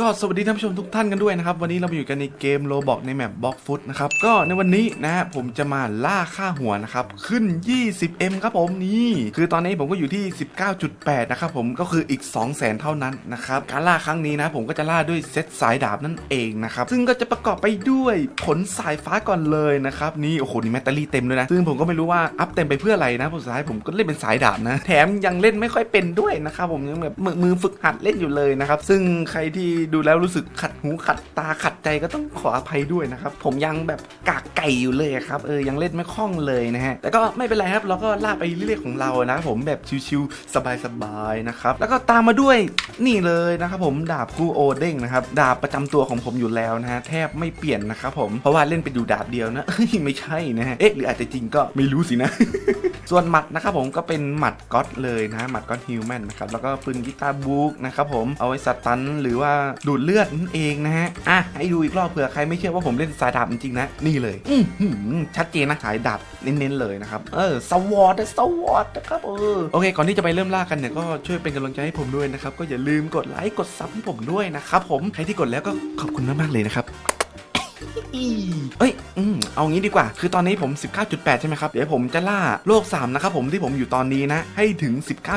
ก็สวัสดีท่านผู้ชมทุกท่านกันด้วยนะครับ วันนี้เรามาอยู่กันในเกมโลบอกในแมปบล็อกฟุตนะครับ ก็ในวันนี้นะฮะผมจะมาล่าค่าหัวนะครับ ขึ้น 20M ครับผมนี่คือตอนนี้ผมก็อยู่ที่ 19.8 นะครับผมก็คืออีก 200,000 เท่านั้นนะครับ การล่าครั้งนี้นะผมก็จะล่าด้วยเซตสายดาบนั่นเองนะครับ ซึ่งก็จะประกอบไปด้วยผลสายฟ้าก่อนเลยนะครับนี่โอ้โหนี่แบตเตอรี่เต็มเลยนะซึ่งผมก็ไม่รู้ว่าอัพเต็มไปเพื่ออะไรนะผมสุดท้ายผมก็เล่นเป็นสายดาบนะแถมยังเล่นไม่ค่อยเป็นด้วยนะครับผมยังแบบมือฝึกหัดเล่นอยู่เลยนะครับซึ่งใครที่ดูแล้วรู้สึกขัดหูขัดตาขัดใจก็ต้องขออภัยด้วยนะครับ ผมยังแบบกากไก่อยู่เลยครับเออยังเล่นไม่คล่องเลยนะฮะแต่ก็ไม่เป็นไรครับเราก็ล่าไปเรื่อยๆของเรานะผมแบบชิวๆสบายๆนะครับแล้วก็ตามมาด้วยนี่เลยนะครับผมดาบคู่โอเด้งนะครับดาบประจำตัวของผมอยู่แล้วนะฮะแทบไม่เปลี่ยนนะครับผมเพราะว่าเล่นเป็นอยู่ดาบเดียวนะเอ้ยไม่ใช่นะฮะเอ๊ะหรืออาจจะจริงก็ไม่รู้สินะ ส่วนหมัดนะครับผมก็เป็นหมัดก๊อตเลยนะหมัดก๊อตฮิวแมนนะครับแล้วก็ปืนกีตาร์บุ๊กนะครับผมเอาไว้สตันหรือว่าดูดเลือดนั่นเองนะฮะอะให้ดูอีกรอบเผื่อใครไม่เชื่อว่าผมเล่นสายดาบจริงๆนะนี่เลยอืชัดเจนนะสายดาบเน้นๆเลยนะครับเออสวอตสวอตนะครับเออโอเคก่อนที่จะไปเริ่มล่ากันเนี่ยก็ช่วยเป็นกำลังใจให้ผมด้วยนะครับก็อย่าลืมกดไลค์กดซับให้ผมด้วยนะครับผมใครที่กดแล้วก็ขอบคุณมากๆเลยนะครับ เอ้ยอืมเอางี้ดีกว่า คือตอนนี้ผม 19.8 ใช่ไหมครับ เดี๋ยวผมจะล่าโลก 3 นะครับผมที่ผมอยู่ตอนนี้นะ ให้ถึง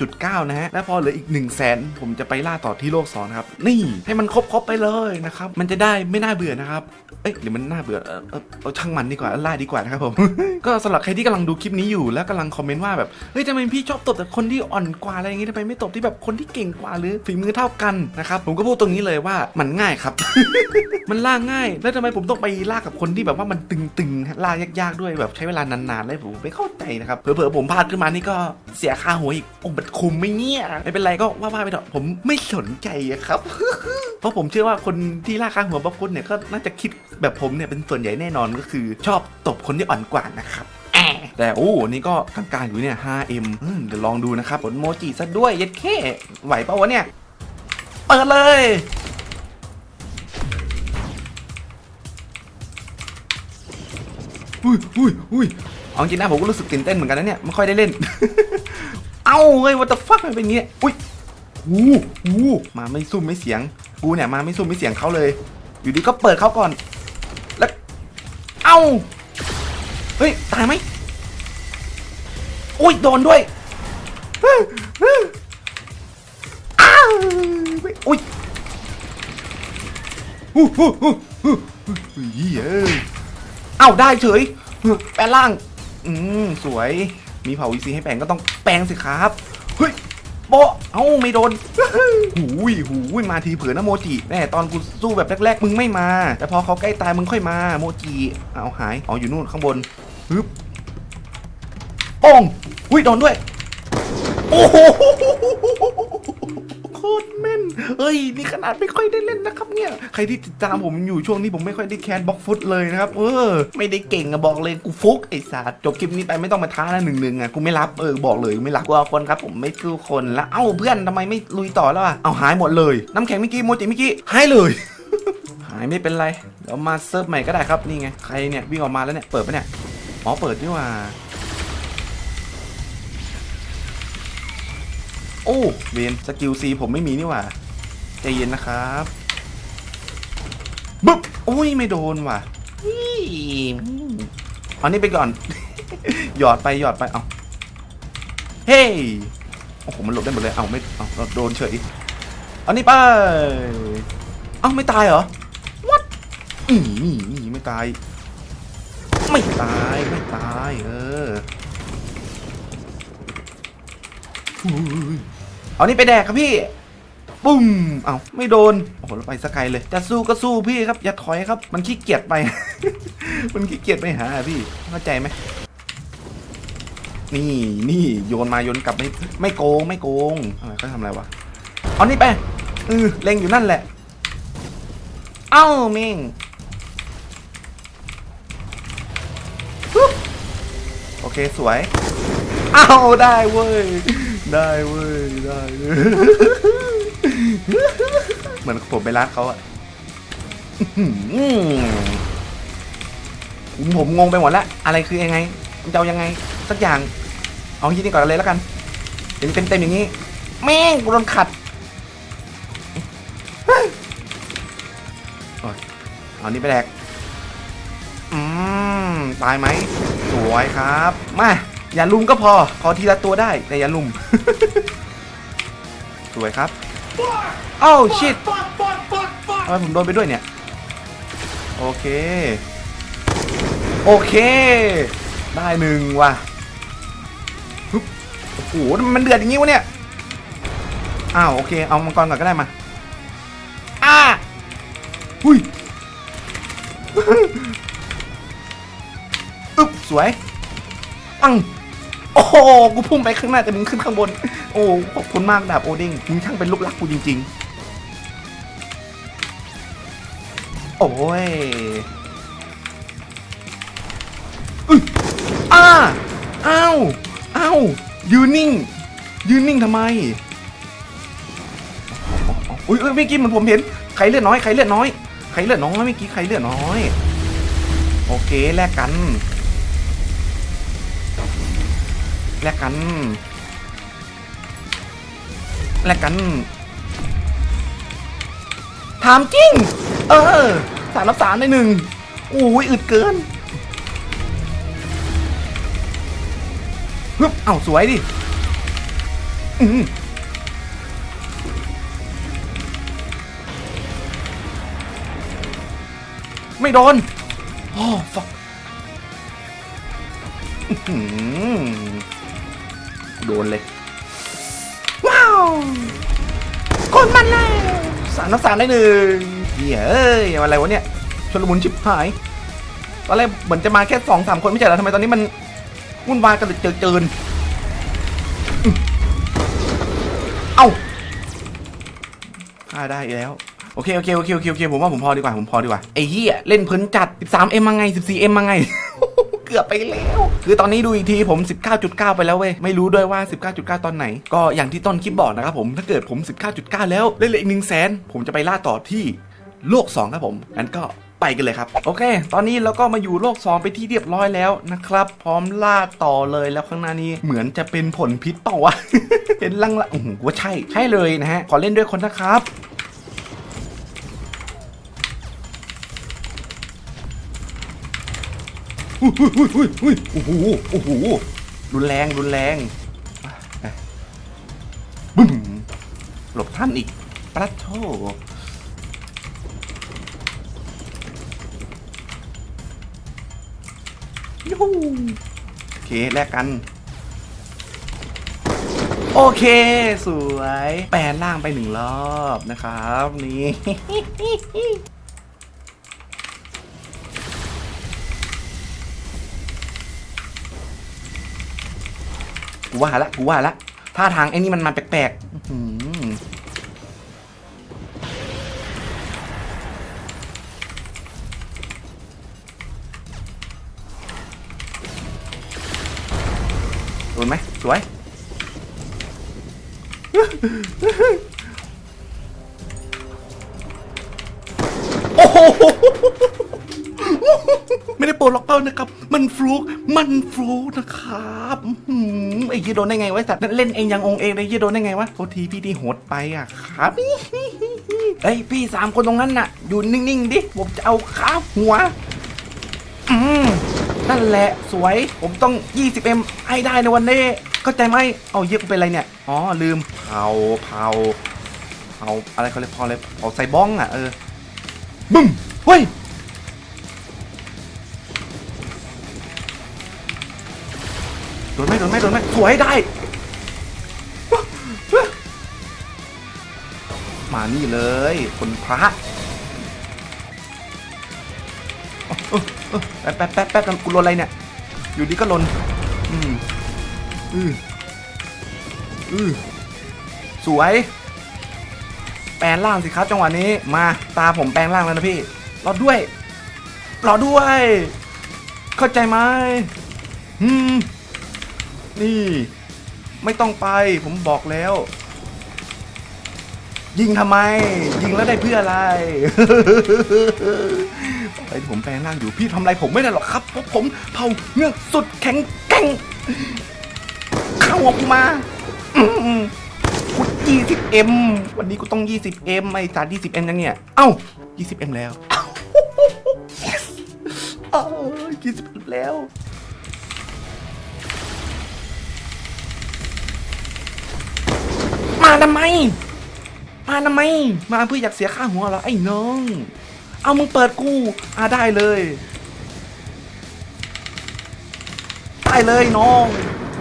19.9 นะฮะ และพอเหลืออีก 1 0 0 0 0แสนผมจะไปล่าต่อที่โลก2นะครับ นี่ให้มันครบๆไปเลยนะครับ มันจะได้ไม่น่าเบื่อนะครับ เอ้ยหรือมันน่าเบื่อ เออเออเอาช่างมันดีกว่า ล่าดีกว่านะครับผม ก็สำหรับใครที่กำลังดูคลิปนี้อยู่แล้วกำลังคอมเมนต์ว่าแบบ เฮ้ยทำไมพี่ชอบตบแต่คนที่อ่อนกว่าอะไรอย่างงี้ทำไมไม่ตบที่แบบคนที่เก่งกว่าหรือฝีมือเท่ากันนะครับ ผมก็พูดตรงนี้เลยว่ามันง่ายครับ มันล่าง่าย แล้วทำไมผมต้องไปลากกับคนที่แบบว่ามันตึงๆล่ายากๆด้วยแบบใช้เวลานานๆเลยผมไม่เข้าใจนะครับเผลอๆผมพลาดขึ้นมานี่ก็เสียค่าหัวอีกโอ้มันคุ้มไม่เนี่ยไม่เป็นไรก็ว่าๆไปเถอะผมไม่สนใจครับ เพราะผมเชื่อว่าคนที่ล่าค่าหัวบ๊อบคุณเนี่ยก็น่าจะคิดแบบผมเนี่ยเป็นส่วนใหญ่แน่นอนก็คือ ชอบตบคนที่อ่อนกว่านะครับแต่โอ้นี่ก็กลางๆอยู่เนี่ย 5M เดี๋ยวลองดูนะครับผลโมจิซะด้วยเย็ดแค่ไหวเปล่าวะเนี่ย เปิดเลย อุ้ยอุ้ยอุ้ยเอาจริงนะผมก็รู้สึกตื่นเต้นเหมือนกันนะเนี่ยไม่ค่อยได้เล่น เอ้าเฮ้ยวัตฟักมันเป็นอย่างงี้อุ้ยหูหูมาไม่ซุ่มไม่เสียงกูเนี่ยมาไม่ซุ่มไม่เสียงเขาเลย อยู่ดีก็เปิดเขาก่อน แล้วเอ้าเฮ้ยตายไหมอุ้ยโดนด้วยอ้าวอุ้ยอู้หู้หูหูหูเหี้ยเอ้ยเอ้าได้เฉยแปลงร่าง อืมสวย มีเผาวีซีให้แปลงก็ต้องแปลงสิครับ เฮ้ยโปะเอ้าไม่โดน หูยหูยมาทีเผือนะโมจิแน่ตอนกูสู้แบบแรกๆ มึงไม่มา แต่พอเขาใกล้ตายมึงค่อยมาโมจิเอาหายอ๋ออยู่นู่นข้างบนฮึบโป้งอุ้ยโดนด้วย โอ้โห คตรแม่น เอ้ย นี่ขนาดไม่ค่อยได้เล่นนะครับเนี่ย ใครที่ติดตามผมอยู่ช่วงนี้ผมไม่ค่อยได้แคสบล็อกฟุตเลยนะครับ เออ ไม่ได้เก่งอะบอกเลยกูฟุกไอ้สัตว์จบคลิปนี้ไปไม่ต้องมาท้านะหนึ่งหนึ่งอะกูไม่รับเออบอกเลยไม่รับกูเอาคนครับผมไม่สู้คนแล้วเอ้าเพื่อนทำไมไม่ลุยต่อแล้วอะเอาหายหมดเลย น้ำแข็งเมื่อกี้โมจิเมื่อกี้หายเลยหายไม่เป็นไรเดี๋ยวมาเซิร์ฟใหม่ก็ได้ครับนี่ไงใครเนี่ยวิ่งออกมาแล้วเนี่ยเปิดปะเนี่ยอ๋อเปิดนี่หว่า อ้เวนสกิลซีผมไม่มีนี่หว่าใจเย็นนะครับบึ๊บโอ้ยไม่โดนว่ะอี้เอานี่ไปก่อน หยอดไปหยอดไปเอาเฮ้ยโอ้โหมันหลบได้หมดเลยเอาไม่เอาเราโดนเฉยเอานี่ไปเอ้าไม่ตายเหรอวัดอีนี่นี่ไม่ตาย ไม่ตายไม่ตายเออ เอานี่ไปแดกครับพี่ปุ้ม เอาไม่โดน โอ้โหไปสกายเลย จะสู้ก็สู้พี่ครับ อย่าถอยครับ มันขี้เกียจไป มันขี้เกียจไปหาพี่ เข้าใจไหม นี่นี่โยนมาโยนกลับไม่ไม่โกงไม่โกงอะไรเขาทำอะไรวะ เอานี่ไปเออเล็งอยู่นั่นแหละ เอ้ามิง เคสวยเอาได้เว้ย ได้เว้ย ได้เว้ยเหมือนผมไปรักเขาอะผมงงไปหมดแล้ว อะไรคือยังไงมันจะเอายังไง สักอย่าง เอาที่นี่ก่อนเลยแล้วกันเต็มเต็มๆอย่างนี้ แม่งโดนขัดอ้ยเอานี้ไปแดกอืมตายไหม สวยครับ มา อย่าลุมก็พอ ขอทีละตัวได้แต่อย่าลุม สวยครับโอ้าชิตทำไมผมโดนไปด้วยเนี่ย โอเค โอเค ได้หนึ่งว่ะโอ้โหมันเดือดอย่างงี้วะเนี่ย อ้าวโอเค เอามังกรก่อนก็ได้มา อ้าหุย สวยปังโอ้โหกูพุ่งไปข้างหน้าแต่มึงขึ้นข้างบน โอ้ขอบคุณมากดาบโอเด้งมึงช่างเป็นลูกรักกูจริง ๆ โอ้ยอึยอ้าอ้าวอ้าวยืนนิ่ง ยืนนิ่งทำไมอุ้ยเอ้ยเมื่อกี้เหมือนผมเห็นใครเลือดน้อยใครเลือดน้อยใครเลือดน้อยเมื่อกี้ใครเลือดน้อย โอเคแลกกัน แลกกันแลกกันถามจริง เออสารรับสารในหนึ่งโอ้ยอึดเกินฮึบเอ้าสวยดิอืมไม่โดนโอ้ฟัก โดนเลย ว้าว คนมันแล้วสารน้ำสารได้หนึ่งเหี้ยเอ้ยอะไรวะเนี่ยชนลมุนชิบหายตอนแรกเหมือนจะมาแค่สองสามคนไม่ใช่เหรอทำไมตอนนี้มันวุ่นวายกันเหลือเจอเกินอื้อเอ้าฆ่าได้แล้วโอเคโอเคโอเคโอเคโอเคผมว่าผมพอดีกว่าผมพอดีกว่าไอ้เหี้ยเล่นเพลินจัด 13M มาไง 14M มาไง เกือบไปแล้ว คือตอนนี้ดูอีกทีผม 19.9 ไปแล้วเว้ย ไม่รู้ด้วยว่า 19.9 ตอนไหน ก็อย่างที่ต้นคลิปบอกนะครับผม ถ้าเกิดผม 19.9 แล้วเล่นเหลยอีกหนึ่งแสนผมจะไปล่าต่อที่โลก 2 ครับผม งั้นก็ไปกันเลยครับ โอเค ตอนนี้เราก็มาอยู่โลก 2 ไปที่เรียบร้อยแล้วนะครับ พร้อมล่าต่อเลยแล้วข้างหน้านี้เหมือนจะเป็นผลพิษเปล่าวะเห็นลังละโอ้โหว่าใช่ ใช่เลยนะฮะ ขอเล่นด้วยคนนะครับ โอ้โหโอ้โหรุนแรงรุนแรงบึ้มหลบท่านอีกปรัดโทยูหูโอเคแลกกัน โอเค สวย แปลนล่างไปหนึ่งรอบนะครับ นี่ ว่าละกูว่าละท่าทางไอ้นี่มันมาแปลกๆโดนไหมสวยโอ้โห ป้านะครับ มันฟลุกมันฟลุกนะครับอื้อหือไอ้ยี่โดนได้ไงวะไอ้สัตว์นั่นเล่นเองยังองเองเลยยี่โดนได้ไงวะโทษทีพี่ที่โหดไปอะครับเฮ้ยพี่สามคนตรงนั้นน่ะ อยู่นิ่งๆดิผมจะเอาขาหัว อืมนั่นแหละสวยผมต้อง 20M ให้ได้ในวันนี้เข้าใจไหมเอาเยอะเป็นไรเนี่ยอ๋อลืมเผาเผาเผาอะไรเขาเรียกเผาอะไรเผาใส่บ้องอะเออบึ้มเฮ้ย ดนไหมโดนไหมโดนไหมสวยได้ มานี่เลยคนพระแป๊บแป๊บแป๊บแป๊บกูลนอะไรเนี่ย อยู่ดีก็ลน อืมอืออือสวย แปลงร่างสิครับจังหวะนี้ มาตาผมแปลงร่างแล้วนะพี่ รอด้วย รอด้วย เข้าใจไหมอืม นี่ ไม่ต้องไป ผมบอกแล้ว ยิงทำไม ยิงแล้วได้เพื่ออะไรไอ้ผมแปลงร่างอยู่พี่ทำอะไรผมไม่ได้หรอกครับเพราะผมเผาเงือกสุดแข็งแกร่งเข้าออกมาอืมกู 20M วันนี้กูต้อง 20M ไอ้สาร 20M ยังเนี่ย เอ้า 20M แล้ว yes เออ 20M แล้ว มาทำไม มาทำไม มาเพื่ออยากเสียค่าหัวเหรอไอ้น้อง เอามึงเปิดกูอ่าได้เลย ได้เลยน้อง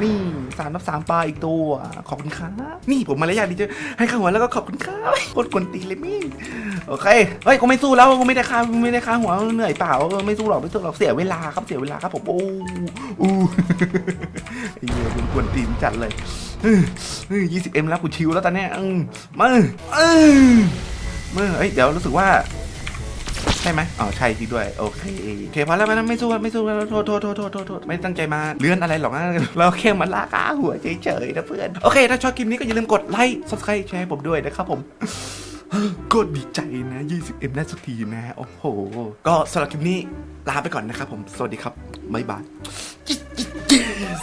นี่สามนับสามปลาอีกตัว ขอบคุณครับนี่ผมมารยาทดีเจให้ข้าหัวแล้วก็ขอบคุณครับโคตรกวนตีนเลยมิ่โอเคเฮ้ยกูไม่สู้แล้วกูไม่ได้ค่าไม่ได้ค่าหัวเหนื่อยเปล่าเออไม่สู้หรอกไม่สู้หรอกเสียเวลาครับเสียเวลาครับผมโอ้อู้ไอ้เหี้ยผมกวนตีนจัดเลยยี่สิบเอ็มแล้วกูชิวแล้วตอนเนี้ยอืมมาเออมาเอ้ยเดี๋ยวรู้สึกว่า ใช่ไหมอ๋อใช่จริงด้วย โอเคโอเคพอแล้วไม่ไม่สู้ไม่สู้แล้วโทษโทษโทษโทษโทษโทษไม่ตั้งใจมาเลื่อนอะไรหรอกนะเราแค่มาลากาหัวเฉยๆนะเพื่อนโอเค ถ้าชอบคลิปนี้ก็อย่าลืมกดไลค์ subscribe แชร์ให้ผมด้วยนะครับผมก็ดีใจนะ 20M ได้สักทีนะ โอ้โห ก็สำหรับคลิปนี้ลาไปก่อนนะครับผม สวัสดีครับ บ๊ายบาย Yes